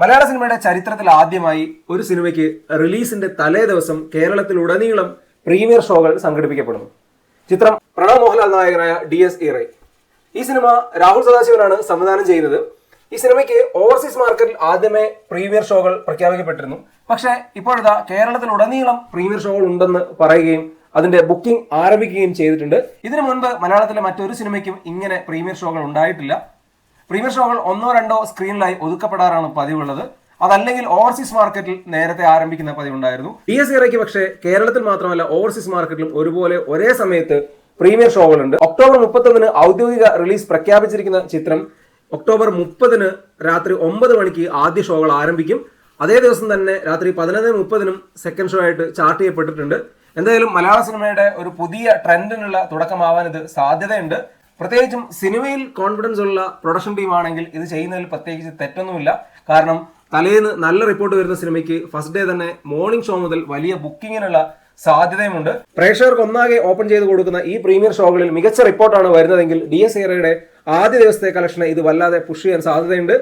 മലയാള സിനിമയുടെ ചരിത്രത്തിൽ ആദ്യമായി ഒരു സിനിമയ്ക്ക് റിലീസിന്റെ തലേ ദിവസം കേരളത്തിലുടനീളം പ്രീമിയർ ഷോകൾ സംഘടിപ്പിക്കപ്പെടുന്നു. ചിത്രം പ്രണവ് മോഹൻലാൽ നായകനായ ഡി എസ് ഇറൈ ഈ സിനിമ രാഹുൽ സദാശിവനാണ് സംവിധാനം ചെയ്യുന്നത് ഈ സിനിമയ്ക്ക് ഓവർസീസ് മാർക്കറ്റിൽ ആദ്യമേ പ്രീമിയർ ഷോകൾ പ്രഖ്യാപിക്കപ്പെട്ടിരുന്നു. പക്ഷേ ഇപ്പോഴത്തെ കേരളത്തിലുടനീളം പ്രീമിയർ ഷോകൾ ഉണ്ടെന്ന് പറയുകയും അതിന്റെ ബുക്കിംഗ് ആരംഭിക്കുകയും ചെയ്തിട്ടുണ്ട്. ഇതിനു മുൻപ് മലയാളത്തിലെ മറ്റൊരു സിനിമയ്ക്കും ഇങ്ങനെ പ്രീമിയർ ഷോകൾ ഉണ്ടായിട്ടില്ല. പ്രീമിയർ ഷോകൾ ഒന്നോ രണ്ടോ സ്ക്രീനിലായി ഒതുക്കപ്പെടാറാണ് പതിവുള്ളത്. അതല്ലെങ്കിൽ ഓവർസീസ് മാർക്കറ്റിൽ നേരത്തെ ആരംഭിക്കുന്ന പതിവുണ്ടായിരുന്നു. പി എസ് ഇറയ്ക്ക് പക്ഷേ കേരളത്തിൽ മാത്രമല്ല ഓവർസീസ് മാർക്കറ്റിലും ഒരുപോലെ ഒരേ സമയത്ത് പ്രീമിയർ ഷോകളുണ്ട്. ഒക്ടോബർ മുപ്പത്തൊന്നിന് ഔദ്യോഗിക റിലീസ് പ്രഖ്യാപിച്ചിരിക്കുന്ന ചിത്രം ഒക്ടോബർ മുപ്പതിന് രാത്രി ഒമ്പത് മണിക്ക് ആദ്യ ഷോകൾ ആരംഭിക്കും. അതേ ദിവസം തന്നെ രാത്രി പതിനൊന്ന് മുപ്പതിനും സെക്കൻഡ് ഷോ ആയിട്ട് ചാർട്ട് ചെയ്യപ്പെട്ടിട്ടുണ്ട്. എന്തായാലും മലയാള സിനിമയുടെ ഒരു പുതിയ ട്രെൻഡിനുള്ള തുടക്കമാവാൻ ഇത് സാധ്യതയുണ്ട്. പ്രത്യേകിച്ചും സിനിമയിൽ കോൺഫിഡൻസ് ഉള്ള പ്രൊഡക്ഷൻ ടീമാണെങ്കിൽ ഇത് ചെയ്യുന്നതിൽ പ്രത്യേകിച്ച് തെറ്റൊന്നുമില്ല. കാരണം തലേന്ന് നല്ല റിപ്പോർട്ട് വരുന്ന സിനിമയ്ക്ക് ഫസ്റ്റ് ഡേ തന്നെ മോർണിംഗ് ഷോ മുതൽ വലിയ ബുക്കിങ്ങിനുള്ള സാധ്യതയുമുണ്ട്. പ്രേക്ഷകർക്ക് ഒന്നാകെ ഓപ്പൺ ചെയ്ത് കൊടുക്കുന്ന ഈ പ്രീമിയർ ഷോകളിൽ മികച്ച റിപ്പോർട്ടാണ് വരുന്നതെങ്കിൽ ഡി എസ് ആദ്യ ദിവസത്തെ കളക്ഷനെ ഇത് വല്ലാതെ പുഷ് ചെയ്യാൻ സാധ്യതയുണ്ട്.